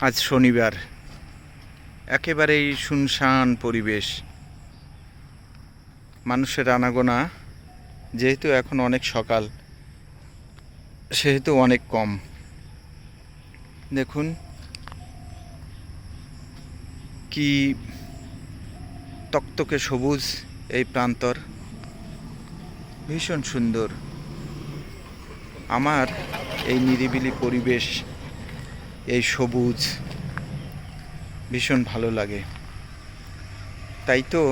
আজ শনিবার। একেবারেই শুনশান পরিবেশ। মানুষের আনাগোনা, যেহেতু এখন অনেক সকাল, সেহেতু অনেক কম। দেখুন, কি তক্তকে সবুজ এই প্রান্তর। ভীষণ সুন্দর। আমার এই নিরিবিলি পরিবেশ এই সবুজ ভীষণ ভালো লাগে। তাই তো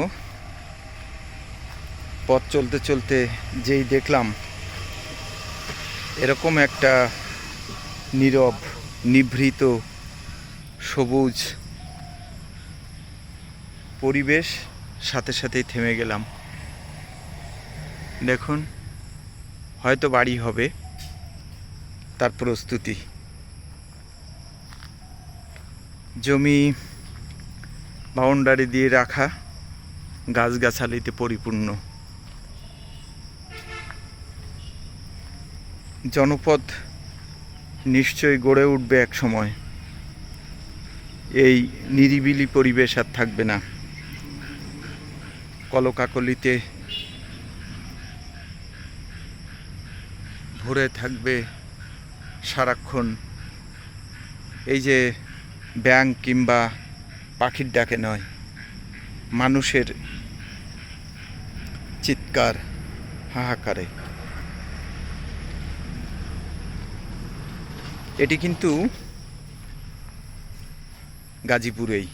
পথ চলতে চলতে যেই দেখলাম, এরকম একটা নীরব, নিভৃত, সবুজ পরিবেশ সাথে সাথেই থেমে গেলাম। দেখুন, হয়তো বাড়ি হবে, তার প্রস্তুতি। জমি বাউন্ডারি দিয়ে রাখা গাছগাছালিতে পরিপূর্ণ। জনপদ নিশ্চয়ই গড়ে উঠবে এক সময়। এই নিরিবিলি পরিবেশ আর থাকবে না। কলকাকলিতে ভরে থাকবে সারাক্ষণ। এই যে ব্যাং কিংবা পাখির ডাকে নয়, মানুষের চিৎকার হাহাকারে। এটি কিন্তু গাজীপুরেই।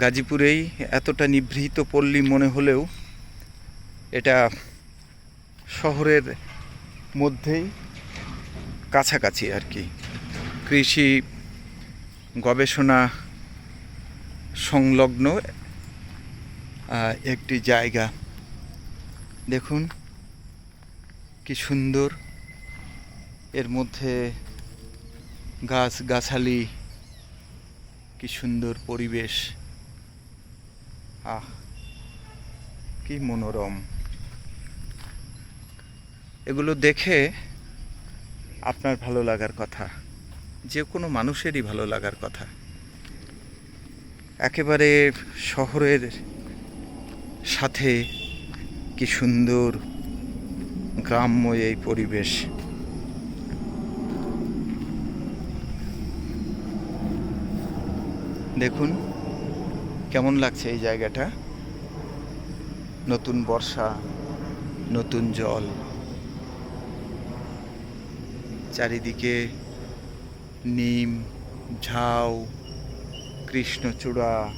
গাজীপুরেই এতটা নিভৃত পল্লী মনে হলেও এটা শহরের মধ্যেই কাছাকাছি আর কি। কৃষি গবেষণা সংলগ্ন একটি জায়গা। দেখুন, কি সুন্দর। এর মধ্যে গাছ, গাছালি, কি সুন্দর পরিবেশ। আহ, কি মনোরম। এগুলো দেখে আপনার ভালো লাগার কথা। যে কোনো মানুষেরই ভালো লাগার কথা। একেবারে শহরের সাথে কি সুন্দর গ্রাম্য এই পরিবেশ। দেখুন, কেমন লাগছে এই জায়গাটা? নতুন বর্ষা, নতুন জল। চারিদিকে নিম, ঝাউ, কৃষ্ণচূড়া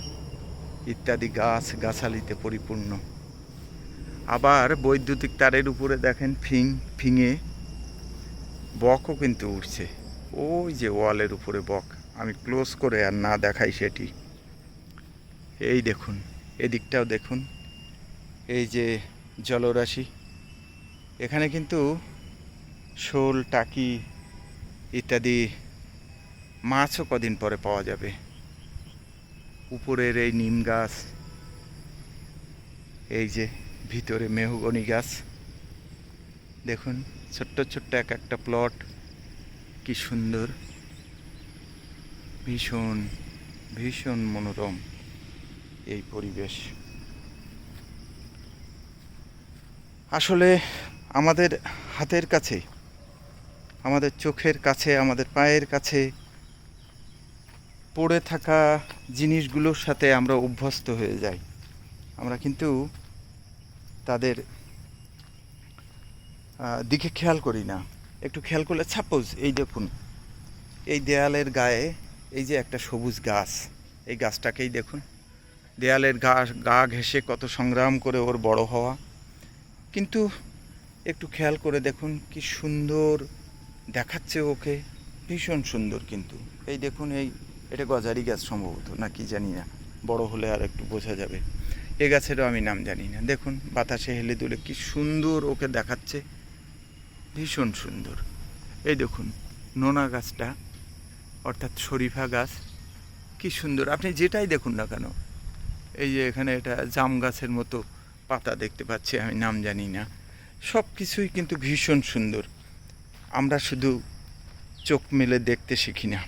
ইত্যাদি গাছ গাছালিতে পরিপূর্ণ। আবার বৈদ্যুতিক তারের উপরে দেখেন ফিং, ফিঙে বকও কিন্তু উঠছে ওই যে ওয়ালের উপরে বক, আমি ক্লোজ করে আর না দেখাই সেটি। এই দেখুন, এদিকটাও দেখুন, এই যে জলরাশি। এখানে কিন্তু শোল, টাকি ইত্যাদি মাছও কদিন পরে পাওয়া যাবে। উপরের এই নিম গাছ, এই যে ভিতরে মেহগনি গাছ, দেখুন ছোট্ট ছোট্ট এক একটা প্লট কি সুন্দর, ভীষণ ভীষণ মনোরম এই পরিবেশ। আসলে আমাদের হাতের কাছে, আমাদের চোখের কাছে, আমাদের পায়ের কাছে পড়ে থাকা জিনিসগুলোর সাথে আমরা অভ্যস্ত হয়ে যাই। আমরা কিন্তু তাদের দিকে খেয়াল করি না। একটু খেয়াল করলে সাপোজ এই দেখুন, এই দেয়ালের গায়ে এই যে একটা সবুজ গাছ, এই গাছটাকেই দেখুন। দেয়ালের গা গা ঘেঁষে কত সংগ্রাম করে ওর বড় হওয়া। কিন্তু একটু খেয়াল করে দেখুন কি সুন্দর দেখাচ্ছে ওকে। ভীষণ সুন্দর কিন্তু। এই দেখুন, এই এটা গজারি গাছ সম্ভবত না কি জানি না। বড় হলে আর একটু বোঝা যাবে। এ গাছেরও আমি নাম জানি না। দেখুন, বাতাসে হেলে দুলে কি সুন্দর ওকে দেখাচ্ছে। ভীষণ সুন্দর। এই দেখুন, নোনা গাছটা, অর্থাৎ শরীফা গাছ। কি সুন্দর। আপনি যেটাই দেখুন না কেন, এই যে এখানে এটা জাম গাছের মতো পাতা দেখতে পাচ্ছি, আমি নাম জানি না। সব কিছুই কিন্তু ভীষণ সুন্দর। আমরা শুধু চোখ মেলে দেখতে শিখি না।